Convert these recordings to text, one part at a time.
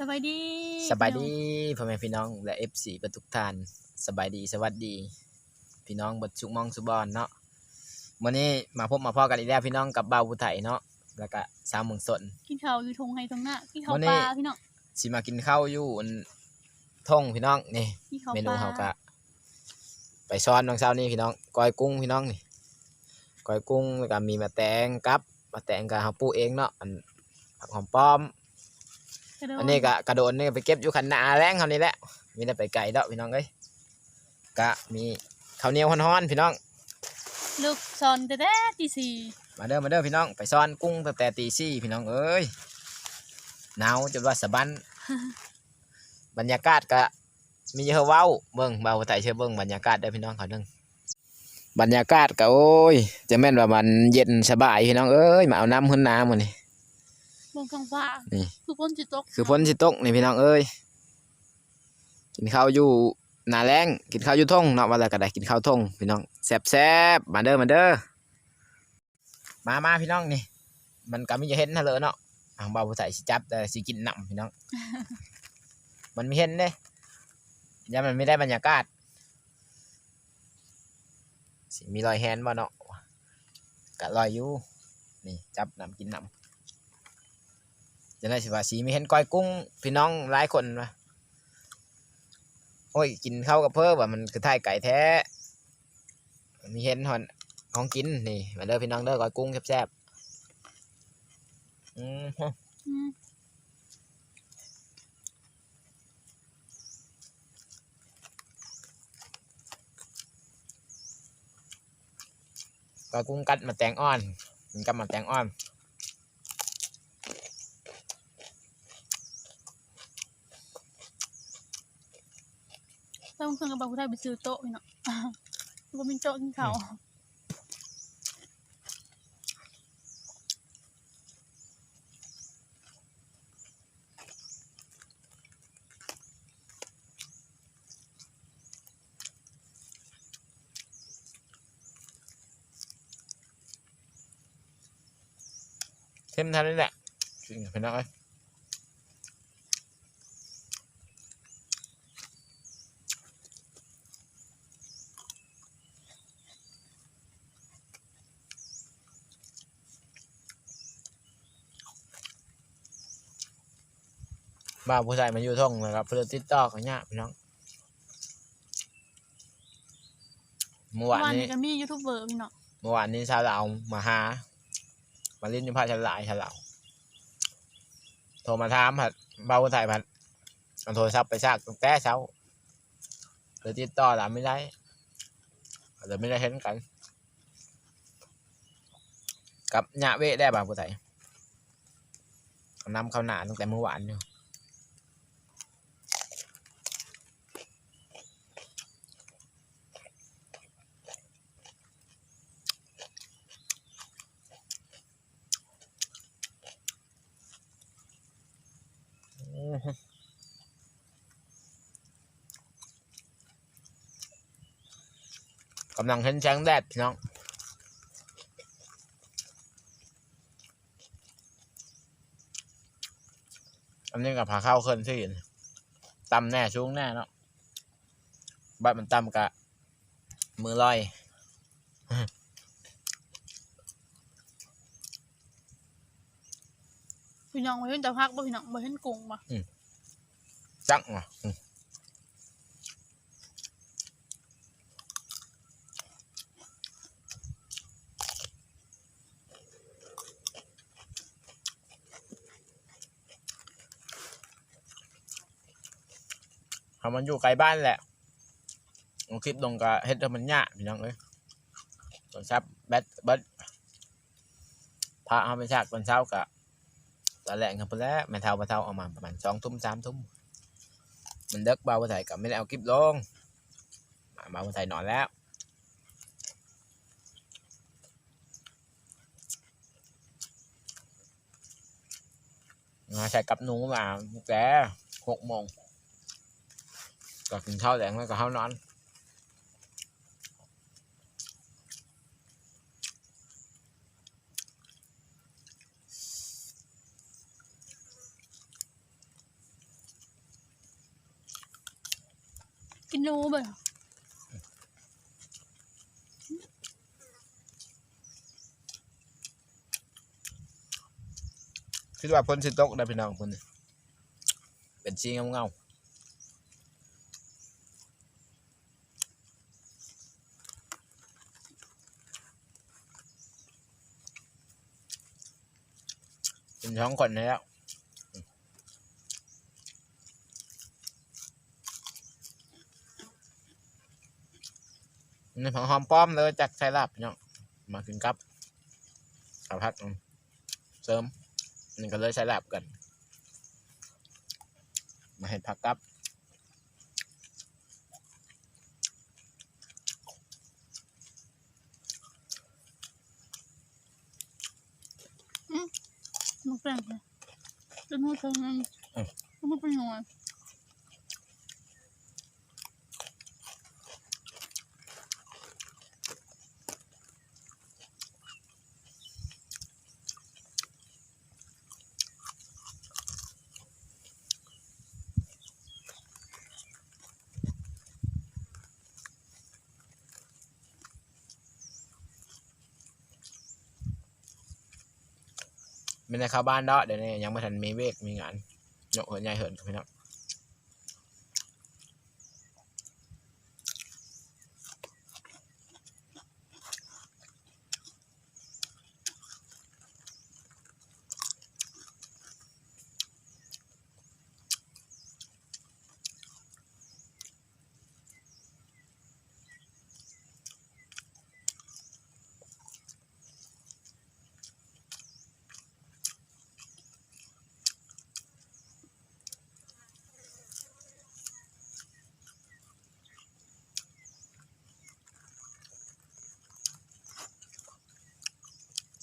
สบายดีสบายดีพ่อแม่พี่น้องและ FC ประทุกท่านสบายดีสวัสดี พี่น้องเบัดสุกมองสุบอนเนาะวันนี้มาพบมาพ่อกันอีกแล้วพี่น้องกับบ่าวผู้ไทยเนาะแล้วก็สาวเมืองสนกินข้าวอยู่ทงไฮตรงหน้ากินข้าววันนี้ปลาพี่น้องสิมากินข้าวอยู่อันท่งพี่น้องนี่กินข้าวเมปนูลาเฮาก็ไปซ้อนน้องเช้านี่พี่น้องก้อยกุ้งพี่น้องนี่ก้อยกุ้งแล้วก็มีมะแตงกับมะแตงก็เฮาปลูกเองเนาะอันผักหอมป้อมกระโดด อันนี้ก็กระโดดนี่ก็ไปเก็บอยู่ขันนาแรงเขานี่แหละมีแต่ไปไก่ดอกพี่น้องเอ้ยก็มีข้าวเหนียวฮ้อนๆพี่น้อง ลูกซอนแต่แต่ตีสี่มาเด้อมาเด้อพี่น้องไปซ่อนกุ้งตั้งแต่ตีสี่พี่น้องเอ้ยหนาวจนว่าสะบันบรรยากาศก็มีเยอะเว้าเบิ่งเบาไต่เชื่อเบิ่งบรรยากาศเด้อพี่น้องเขาเด้งบรรยากาศก็โอ้ยจะแม่นว่ามันเย็นสบายพี่น้องเอ้ยมาเอาน้ำขึ้นน้ำมานี่ บนกลางฟ้านี่ คือพ้นจิตตกคือพ้นสิตกนี่พี่น้องเอ้ยกินข้าวอยู่หนาแรงกินข้าวอยู่ทงเนาะว่าแล้วก็ได้กินข้าวทงพี่น้องแซ่บแซ่บๆมาเด้อมาเด้อมามาพี่น้องนี่ มันก็มีจะเห็นทะเลเนาะอ่างเบาผู้ใส่สิจับแต่สิกินน้ำพี่น้อง มันไม่เห็นเด้ยังมันไม่ได้บรรยากาศสิมีรอยแฮนด์บ่เนาะกะรอยอยู่นี่จับน้ำกินน้ำ จะได้สิว่าสีมีเห็นก้อยกุ้ง พี่น้องหลายคนวะโอ้ยกินข้าวกับเพิ่มว่ามันคือไทยไก่แท้มีเห็นหอนของกินนี่มาเด้อพี่น้องเด้อก้อยกุ้งแซ่บๆอืมก้อยกุ้งกัดมาแตงอ่อนมันกับมาแตงอ่อน ต้องเครื่องกับบางผู้ไทยไปซื้อโต๊ะพี่น้องก็มีโต๊ะกินข้าวเข้มเท่านั้นแหละจริงพี่น้องเอ้ย บ้าวผู้ชายมาอยู่ท่องนะครับเพื่อติดต่อกันเนี่ยากพี่น้องเมื่อวานวันนี้นี้ก็มียูทูบเบอร์พี่น้องเมื่อวานนี้ชาวลาวมาหา มาเล่นอยู่ภาคฉลายชาวลาวโทรมาถามผัดเบาถ่ายผัดเอาโทรศัพท์ไปซากตั้งแต่เช้าเลยติดต่อหลานไม่ได้เลยไม่ได้เห็นกัน กับหยาเวะได้บ่าวผู้ไทยเขานำเข้าหนาตั้งแต่เมื่อวานอยู่ กำลังเห็นแสงแดดพี่น้องอันนี้กับผาข้าวเคลื่อนที่นี่ตำแน่ช่วงแน่เนาะบัดมันตำกะ มือลอยพี่น้องมาเห็นแต่พักบ่พี่น้องมาเห็นกุ้งบ่จังว่ะามันอยู่ไกลบ้านแหละเอาคลิปลงกับเฮ็ดให้มันยากพี่น้องเอ้ยตอนซับแบตเบิดพาเขาไปฉากตอนเช้ากะตอนแรกครับเพิ่นแล้วแม่เท่ามาเท่าเอามาประมาณสองทุ่มสามทุ่มมันเด็กเบาไปใส่กับไม่ได้เอาคลิปลงมาเบาไปใส่นอนแล้วมาใส่กับหนูมาแกหกโมง ก็กินข้าวแดงแล้วก็ข้าวนอนกินรู้บ่คิดว่าพ้นสิตกได้พี่น้องคนเป็นชีเงาเงา ท้องคนแล้วนี่ของหอมป้อมเลยจากไซรัปเนาะมากินกับเอาพักเสริมนี่ก็เลยใช้แลบกัน มาให้พักกับ มันแปลงเลยจนหัวเธอมันมันเป็นยัง ไม่ได้เข้าบ้านเนาะเดี๋ยวนี้ยังไม่ทันมีเวกมีงานโยกเหินใหญ่เหินพี่น้อง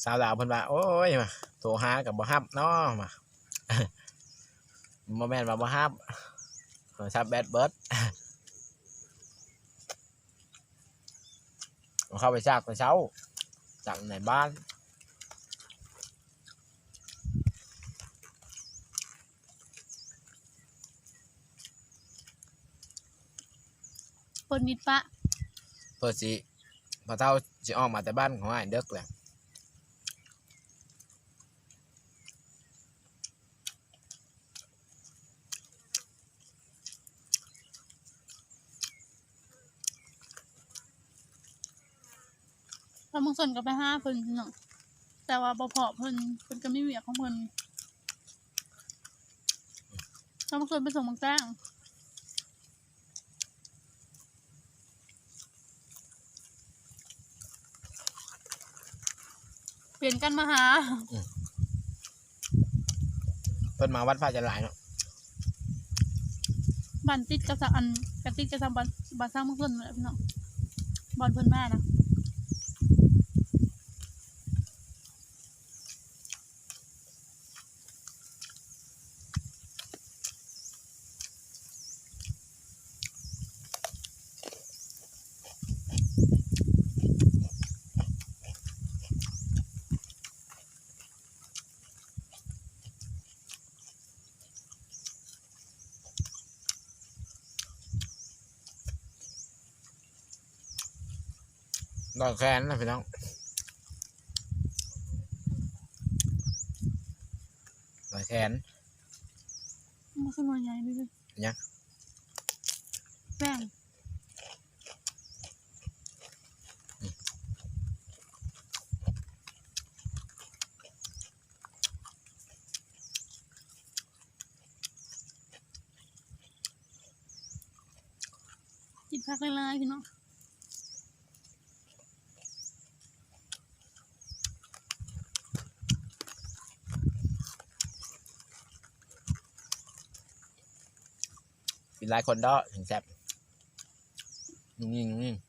สาวลาวเพิ่นว่า โอ้ยมาโทรหากับบ่ฮับเนาะมาบ่แม่นว่าบ่ฮับโทรศัพท์แบตเบิดเอาเข้าไปซากแต่เช้าจากในบ้านคนนิดปะเพื่อสิพอเท่าสิออกมาแต่บ้านของอ้ายเด็กแหละถ้ามึงสนก็ไปห้าเพิ่นเนาะแต่ว่าบ่พอเพิ่นเพิ่นก็ไม่เวียกของเพิ่นถ้ามึงสนไปส่งมังแจ้งเปลี่ยนกันมาหาเพิ่นมาวัดพระจันทร์หลายเนาะบันติดกับสะอันกบติดกับสะบันบันสร้างมึงสนเลยพี่น้องบอลเพิ่นแม่นะ กแคนนะพี่น้องดอกแคนมันคือหน่วยใหญ่เลยยังแป้งกินผักหลายๆพี่น้อง กินหลายคนเด้อถึงแซ่บนุ่มๆนิ่งๆ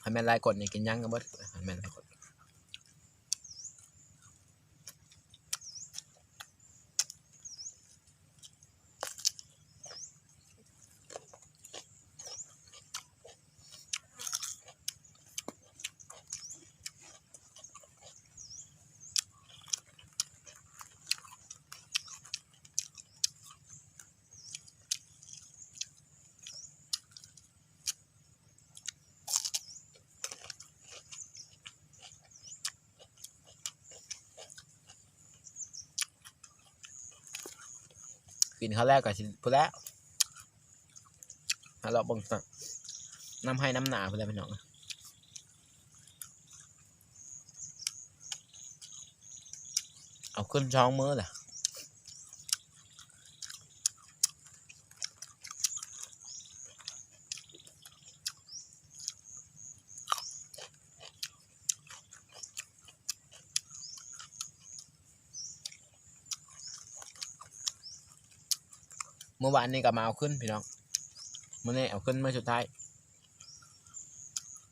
ให้แม่หลายคนนี่กินยังกันบิดให้แม่หลายคน กินข้าวแรกกับสิพูดแล้วเราบ่งสักน้ำให้น้ำหนาพูดแล้วพี่น้องเอาขึ้นช้องมือแหละ เมื่อวานนี้ก็มาเอาขึ้นพี่น้องเมื่อนี้เอาขึ้นเมื่อสุดท้าย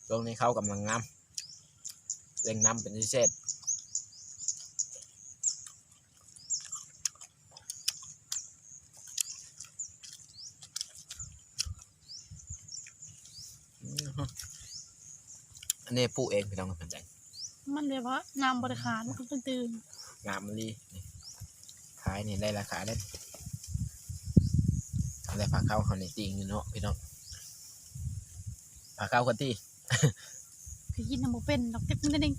ตรงนี้เขากำลังงำเร่งน้ำเป็นพิเศษอืมฮะอันนี้ปลูกเองพี่น้องกับพันใจมันเลยว่าน้ำบริการมันก็ตื่นงามมะลีนี่ขายนี่ได้ราคาได้ทำ ได้ผักเข้าเขาในจริงอยู่เนาะพี่น้องผักเข้าคนที่คือกินน้ำบ่เป็นดอกเจ็บมันได้เอง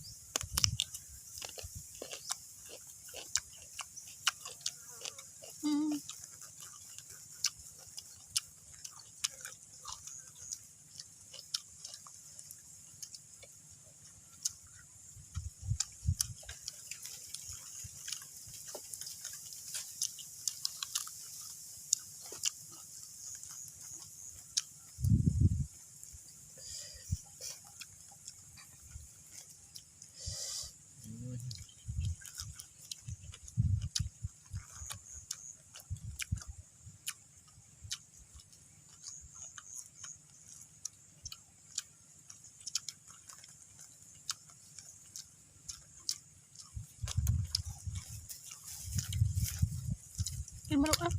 มาลูกอะ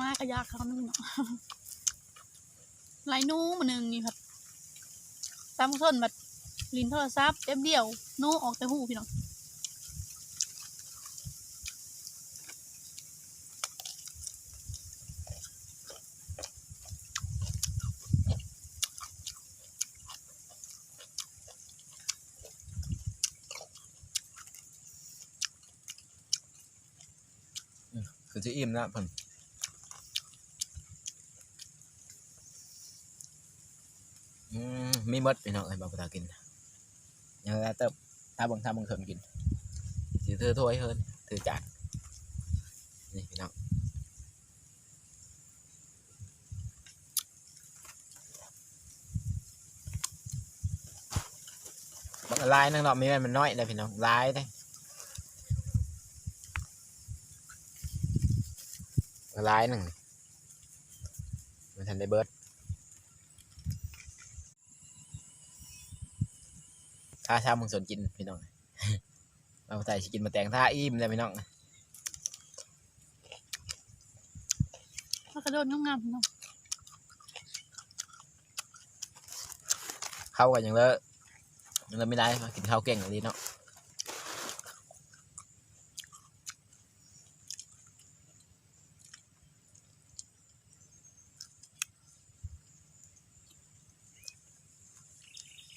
มากระยากเขาหนึ่งเนาะไหลหนู้มาหนึ่งนี่ครับตามส้นแบบลินโทรศัพท์เจ็บเดียวนู้ออกแต่หูพี่น้อง คือจะอิ่มแล้วผมอืมมีมดพี่น้องไอ้บอกตากินยังแล้เติบถ้าบังถ้าบังเถิงกินถือเธอถ้วยเฮินถือจานนี่พี่น้องบักลายนั่งเนาะมีม่นมันน้อยเลยพี่น้องลายเลย ลายหนึ่งมันทันได้เบิร์ดถ้าชาวเมึงสนกินพี่น้องเอาใส่สิกินมาแต่งท่าอิ่มเลยพี่น้องแล้วกระโดดงามๆพี่น้องเข้ากันอย่างเลอะยังเลอะไม่ได้มากินข้าวเก่งอย่างนี้เนาะ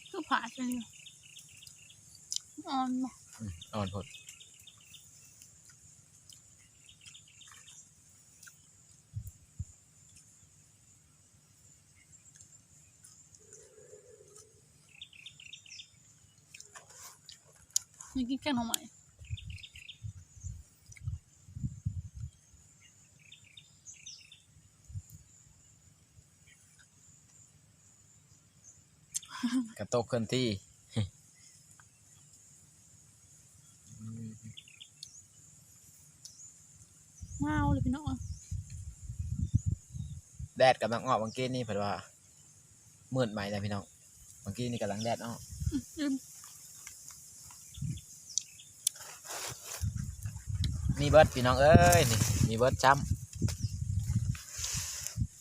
คือผาดเลยอ่อนมา อืมอ่อนพด นี่กินแกงหน่อไม้กระโตกเคลื่อนที่อืมงาวเลยพี่น้องแดดกำลังออกบางกี้นี่เผื่อว่ามืดใหม่เลยพี่น้องบางกี้นี่กำลังแดดออก มีเบิร์ดพี่น้องเอ้ยนี่มีเบิร์ดช้ำ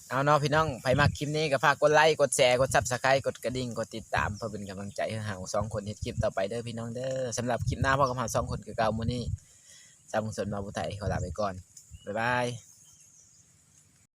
เอาเนาะพี่น้องไปมาคลิปนี้ก็ฝากกดไลค์กดแชร์กดซับสไครต์กดกระดิ่งกดติดตามเพื่อเป็นกำลังใจให้เราสองคนเห็นคลิปต่อไปเด้อพี่น้องเด้อสำหรับคลิปหน้าพ่อกับเราสองคนคือเก่ามื้อนี้สาวมุงสนมาบุไทยขอลาไปก่อนบ๊ายบาย